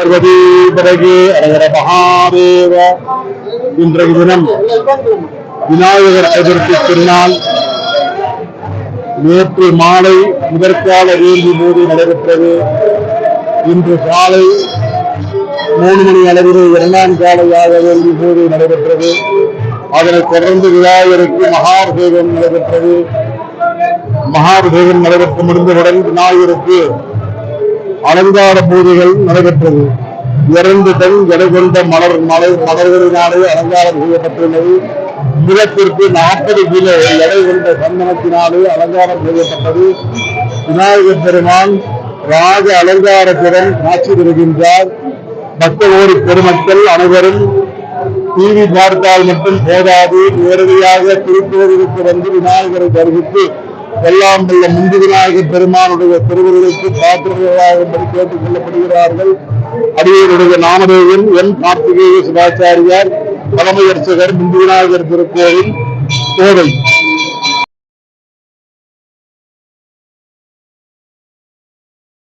பார்வதி பிறகு அரகர மகாதேவ இன்றைய தினம் விநாயகர் சதுர்த்தி திருநாள் நேற்று மாலை முதற்கால வேள்வி பூஜை நடைபெற்றது. இன்று காலை மூணு மணி அளவில் இரண்டாம் காலையாக வேள்வி பூஜை நடைபெற்றது. அதனைத் தொடர்ந்து விநாயகருக்கு மகாபிஷேகம் நடைபெற்றது. மகாபிஷேகம் நடைபெற்று முடிந்தவுடன் விநாயகருக்கு அலங்கார பூஜைகள் நடைபெற்றது. இரண்டு டன் எடை கொண்ட மலர் மலர் மலர்களினாலே அலங்காரம் செய்யப்பட்டுள்ளது. நிலத்திற்கு நாற்பது கிலோ எடை கொண்ட சந்தனத்தினாலே அலங்காரம் செய்யப்பட்டது. விநாயகர் பெருமான் ராக அலங்காரத்துடன் காட்சி தருகின்றார். பக்தகோடி பெருமக்கள் அனைவரும் டிவி பார்த்தால் மட்டும் போதாது. நேரடியாக திருப்பூருக்கு வந்து விநாயகரை தரிசித்து எல்லாம் உள்ள முந்து விநாயக பெருமானுடைய திருவுருளுக்கு பாத்திரர்களாகும்படி கேட்டுக் கொள்ளப்படுகிறார்கள். அடியோருடைய நாமதேவன் என் கார்த்திகேய சிவாச்சாரியார் தலைமை அர்ச்சகர் முந்து விநாயகர் திருக்கோவில் கோவை.